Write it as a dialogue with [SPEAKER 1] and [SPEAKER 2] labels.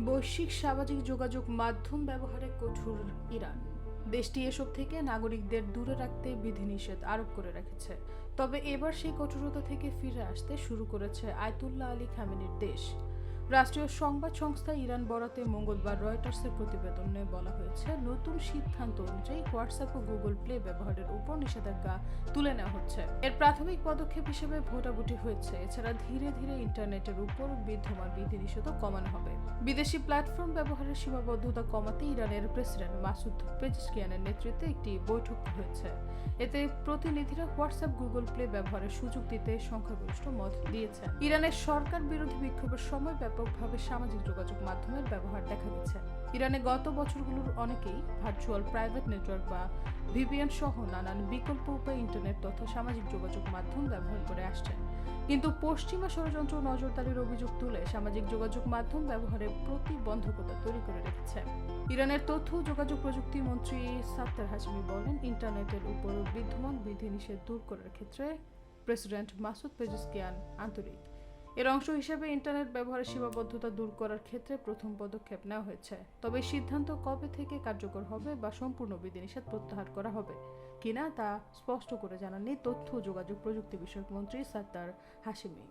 [SPEAKER 1] বৈশ্বিক সামাজিক যোগাযোগ মাধ্যম ব্যবহারে কঠোর ইরান। দেশটি এসব থেকে নাগরিকদের দূরে রাখতে বিধিনিষেধ আরোপ করে রেখেছে। তবে এবার সেই কঠোরতা থেকে ফিরে আসতে শুরু করেছে আয়তুল্লাহ আলী খামেনির দেশ। রাষ্ট্রীয় সংবাদ সংস্থা ইরান বরাতে মঙ্গলবার রয়টার্সের প্রতিবেদনে বলা হয়েছে, নতুন সিদ্ধান্ত অনুযায়ী হোয়াটসঅ্যাপ ও গুগল প্লে ব্যবহারের উপর নিষেধাজ্ঞা তুলে নেওয়া হচ্ছে। এর প্রাথমিক পদক্ষেপ হিসেবে ভোটাভুটি হয়েছে, এছাড়া ধীরে ধীরে ইন্টারনেটের উপর বিদ্যমান বিধিনিষেধও কমানো হবে। বিদেশি প্ল্যাটফর্ম ব্যবহারের সীমাবদ্ধতা কমাতে ইরানের প্রেসিডেন্ট মাসুদ পেজিশকিয়ানের নেতৃত্বে একটি বৈঠক হয়েছে। এতে প্রতিনিধিরা হোয়াটসঅ্যাপ, গুগল প্লে ব্যবহারের সুযোগ দিতে সংখ্যাগরিষ্ঠ মত দিয়েছেন। ইরানের সরকার বিরোধী বিক্ষোভের সময় ব্যাপকভাবে সামাজিক যোগাযোগ মাধ্যমের ব্যবহার দেখা গেছে ইরানে গত বছরগুলোর অনেকেই ভার্চুয়াল প্রাইভেট নেটওয়ার্ক বা ভিপিএন সহ নানান বিকল্প উপায়ে ইন্টারনেট তথা সামাজিক যোগাযোগ মাধ্যম ব্যবহার করে আসছেন। কিন্তু পশ্চিমা ষড়যন্ত্র নজরদারির অভিযোগ তুলে সামাজিক যোগাযোগ মাধ্যম ব্যবহারে প্রতিবন্ধকতা তৈরি করে রেখেছে। ইরানের তথ্য যোগাযোগ প্রযুক্তি মন্ত্রী সাত্তার হাসমি বলেন ইন্টারনেটের উপর বিদ্যমান বিধিনিষেধ দূর করার ক্ষেত্রে প্রেসিডেন্ট মাসুদ পেজিসকিয়ান আন্তরিক এর অংশ হিসেবে ইন্টারনেট ব্যবহারের সীমাবদ্ধতা দূর করার ক্ষেত্রে প্রথম পদক্ষেপ নেওয়া হয়েছে। তবে সিদ্ধান্ত কবে থেকে কার্যকর হবে বা সম্পূর্ণ বিধিনিষেধ প্রত্যাহার করা হবে কিনা তা স্পষ্ট করে জানাননি তথ্য যোগাযোগ প্রযুক্তি বিষয়ক মন্ত্রী সাত্তার হাসিমি